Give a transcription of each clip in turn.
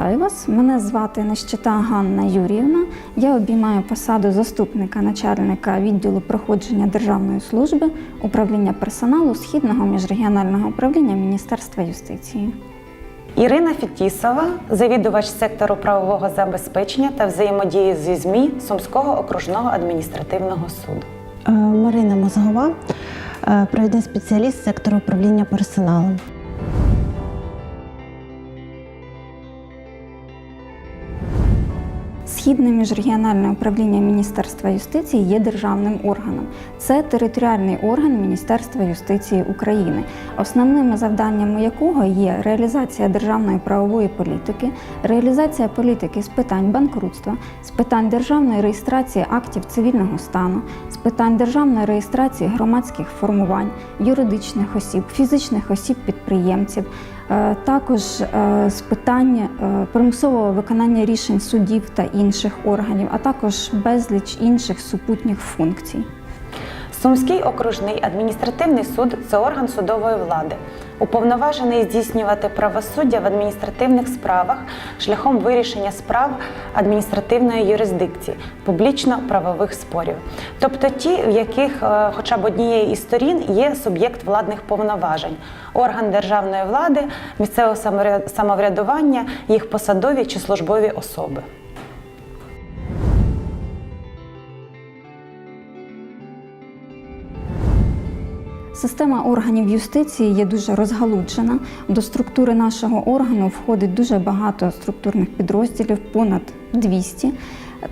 Вітаю вас. Мене звати Нещита Ганна Юріївна. Я обіймаю посаду заступника начальника відділу проходження державної служби управління персоналу Східного міжрегіонального управління Міністерства юстиції. Ірина Фітісова, завідувач сектору правового забезпечення та взаємодії зі ЗМІ Сумського окружного адміністративного суду. Е, Марина Мозгова, е, провідний спеціаліст сектору управління персоналом. Східне міжрегіональне управління Міністерства юстиції є державним органом. Це територіальний орган Міністерства юстиції України, основними завданнями якого є реалізація державної правової політики, реалізація політики з питань банкрутства, з питань державної реєстрації актів цивільного стану, з питань державної реєстрації громадських формувань, юридичних осіб, фізичних осіб-підприємців. Е, Також е, з питань е, примусового виконання рішень судів та інших органів, а також безліч інших супутніх функцій. Сумський окружний адміністративний суд це орган судової влади, уповноважений здійснювати правосуддя в адміністративних справах шляхом вирішення справ адміністративної юрисдикції, публічно-правових спорів, тобто ті, в яких е, хоча б однієї із сторін є суб'єкт владних повноважень, орган державної влади, місцевого самовря- самоврядування, їх посадові чи службові особи. Система органів юстиції є дуже розгалуджена. До структури нашого органу входить дуже багато структурних підрозділів, понад 200.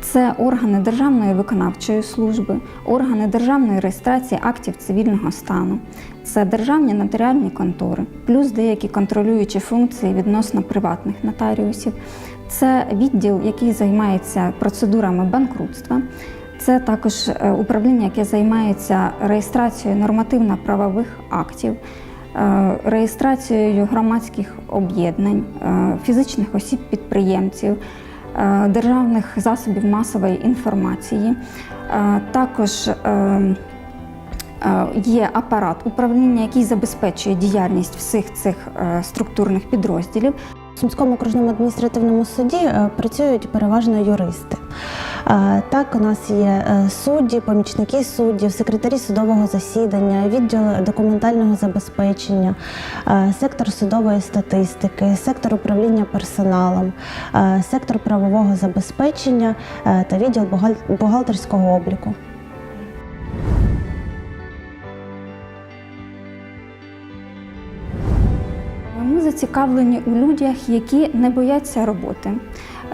Це органи Державної виконавчої служби, органи державної реєстрації актів цивільного стану, це державні нотаріальні контори, плюс деякі контролюючі функції відносно приватних нотаріусів. Це відділ, який займається процедурами банкрутства. Це також е, управління, яке займається реєстрацією нормативно-правових актів, е, реєстрацією громадських об'єднань, е, фізичних осіб-підприємців, державних засобів масової інформації. Також є апарат управління, який забезпечує діяльність всіх цих структурних підрозділів. В Сумському окружному адміністративному суді працюють переважно юристи. Так, у нас є е, судді, помічники суддів, секретарі судового засідання, відділ документального забезпечення, е, сектор судової статистики, сектор управління персоналом, е, сектор правового забезпечення та відділ бухгалтерського обліку. Ми зацікавлені у людях, які не бояться роботи,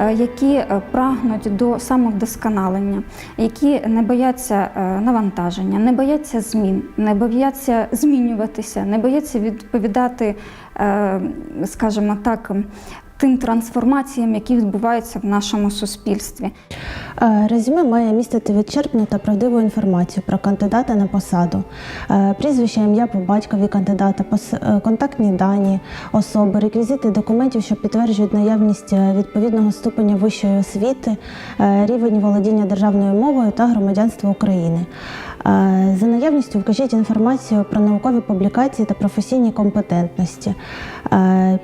які е, прагнуть до самовдосконалення, які не бояться е, навантаження, не бояться змін, не бояться змінюватися, не бояться відповідати, е, скажімо так, тим трансформаціям, які відбуваються в нашому суспільстві. Е, Резюме має містити відчерпну та правдиву інформацію про кандидата на посаду, Е, прізвище, ім'я по батькові кандидата, е, контактні дані особи, реквізити документів, що підтверджують наявність відповідного ступеня вищої освіти, рівень володіння державною мовою та громадянство України. За наявністю вкажіть інформацію про наукові публікації та професійні компетентності.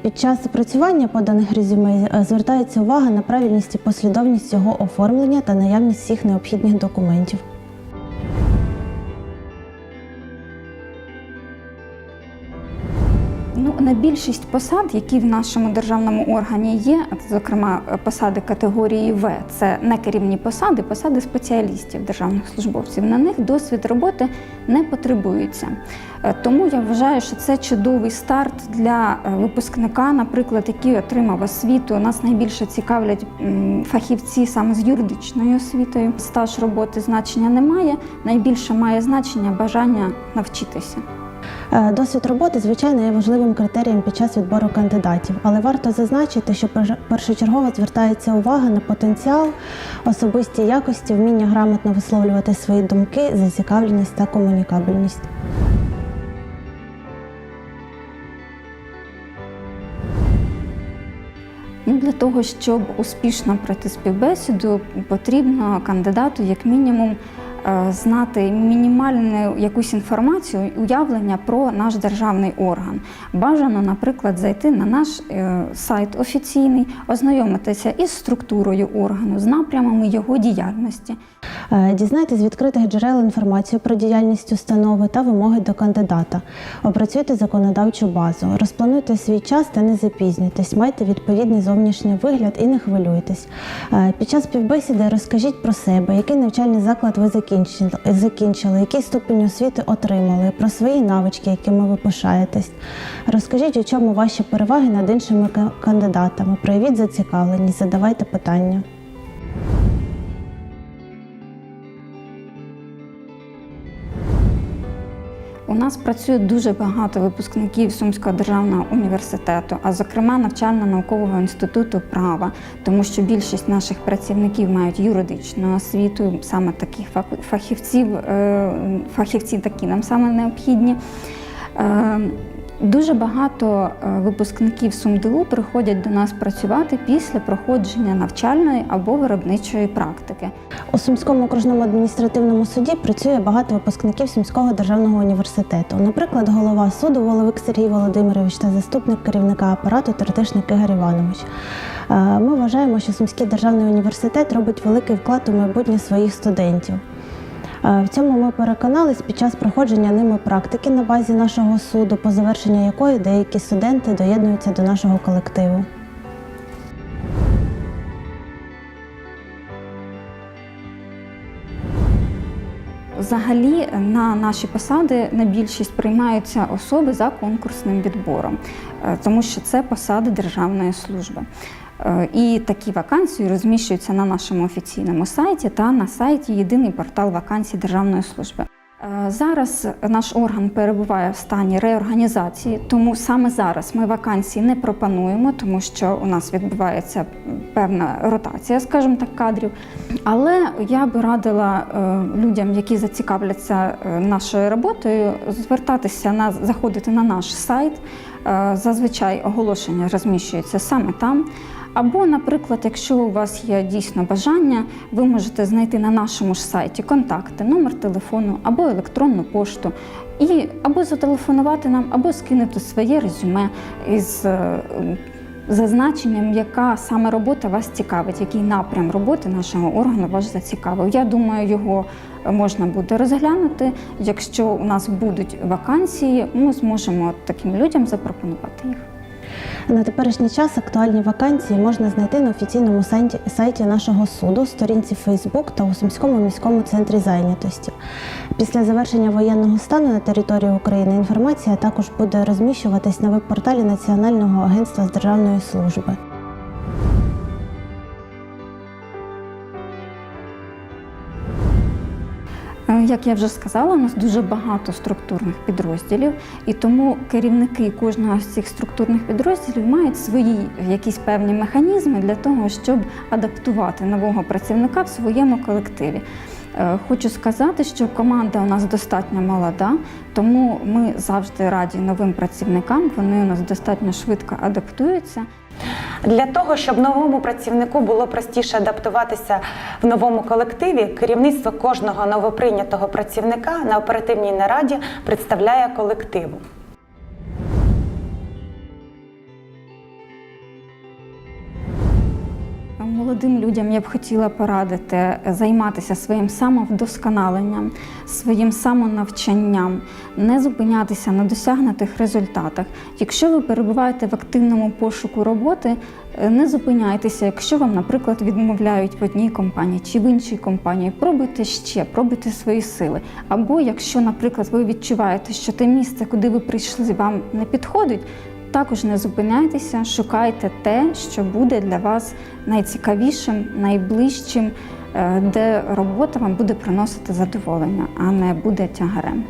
Під час опрацювання поданих резюме е, звертається увага на правильність і послідовність його оформлення та наявність всіх необхідних документів. На більшість посад, які в нашому державному органі є, зокрема посади категорії В, це не керівні посади, посади спеціалістів, державних службовців. На них досвід роботи не потребується. Е, Тому я вважаю, що це чудовий старт для е, випускника, наприклад, який отримав освіту. Нас найбільше цікавлять фахівці саме з юридичною освітою. Стаж роботи значення не має. Найбільше має значення бажання навчитися. Е, Досвід роботи, звичайно, є важливим критерієм під час відбору кандидатів, але варто зазначити, що перш- першочергово звертається увага на потенціал, особисті якості, вміння грамотно висловлювати свої думки, зацікавленість та комунікабельність. Ну, для того, щоб успішно пройти співбесіду, потрібно кандидату як мінімум знати мінімальну якусь інформацію, уявлення про наш державний орган. Бажано, наприклад, зайти на наш е, сайт офіційний, ознайомитися із структурою органу, з напрямами його діяльності. Е, Дізнайтесь з відкритих джерел інформацію про діяльність установи та вимоги до кандидата. Опрацюйте законодавчу базу, розплануйте свій час та не запізнюйтесь, майте відповідний зовнішній вигляд і не хвилюйтесь. Е, Під час співбесіди розкажіть про себе, який навчальний заклад ви закінчили, який ступінь освіти отримали, про свої навички, якими ви пишаєтесь. Розкажіть, у чому ваші переваги над іншими кандидатами. Проявіть зацікавленість, задавайте питання. У нас працює дуже багато випускників Сумського державного університету, а зокрема навчально-наукового інституту права, тому що більшість наших працівників мають юридичну освіту, саме таких фахівців, е, фахівці такі нам саме необхідні. Дуже багато е, випускників СумДУ приходять до нас працювати після проходження навчальної або виробничої практики. У Сумському окружному адміністративному суді працює багато випускників Сумського державного університету. Наприклад, голова суду Воловик Сергій Володимирович та заступник керівника апарату Третишник Ігор Іванович. Е, Ми вважаємо, що Сумський державний університет робить великий вклад у майбутнє своїх студентів. Е, В цьому ми переконались під час проходження ними практики на базі нашого суду, по завершенню якої деякі студенти доєднуються до нашого колективу. Взагалі на наші посади на більшість приймаються особи за конкурсним відбором, е, тому що це посади державної служби. Е, І такі вакансії розміщуються на нашому офіційному сайті та на сайті Єдиний портал вакансій державної служби. Е, Зараз наш орган перебуває в стані реорганізації, тому саме зараз ми вакансії не пропонуємо, тому що у нас відбувається певна ротація, скажімо так, кадрів. Але я би радила е, людям, які зацікавляться нашою роботою, звертатися на заходити на наш сайт. Зазвичай оголошення розміщуються саме там. Або, наприклад, якщо у вас є дійсно бажання, ви можете знайти на нашому ж сайті контакти, номер телефону або електронну пошту, і або зателефонувати нам, або скинути своє резюме із е, зазначенням, яка саме робота вас цікавить, який напрям роботи нашого органу вас зацікавив. Я думаю, його можна буде розглянути. Якщо у нас будуть вакансії, ми зможемо таким людям запропонувати їх. На теперішній час актуальні вакансії можна знайти на офіційному сайті, нашого суду, сторінці Facebook та у Сумському міському центрі зайнятості. Після завершення воєнного стану на території України інформація також буде розміщуватись на веб-порталі Національного агентства з державної служби. Як я вже сказала, у нас дуже багато структурних підрозділів, і тому керівники кожного з цих структурних підрозділів мають свої якісь певні механізми для того, щоб адаптувати нового працівника в своєму колективі. Е, Хочу сказати, що команда у нас достатньо молода, тому ми завжди раді новим працівникам. Вони у нас достатньо швидко адаптуються. Для того, щоб новому працівнику було простіше адаптуватися в новому колективі, керівництво кожного новоприйнятого працівника на оперативній нараді представляє колективу. Молодим людям я б хотіла порадити займатися своїм самовдосконаленням, своїм самонавчанням, не зупинятися на досягнутих результатах. Якщо ви перебуваєте в активному пошуку роботи, е, не зупиняйтеся. Якщо вам, наприклад, відмовляють в одній компанії чи в іншій компанії, пробуйте ще, пробуйте свої сили. Або якщо, наприклад, ви відчуваєте, що те місце, куди ви прийшли, вам не підходить. Також не зупиняйтеся, шукайте те, що буде для вас найцікавішим, найближчим, е, де робота вам буде приносити задоволення, а не буде тягарем.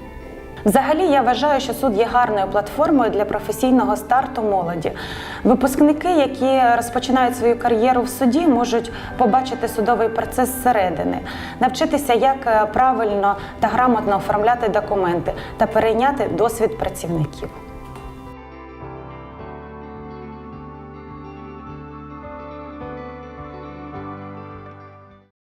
Взагалі, я вважаю, що суд є гарною платформою для професійного старту молоді. Випускники, які розпочинають свою кар'єру в суді, можуть побачити судовий процес зсередини, навчитися, як е, правильно та грамотно оформляти документи та перейняти досвід працівників.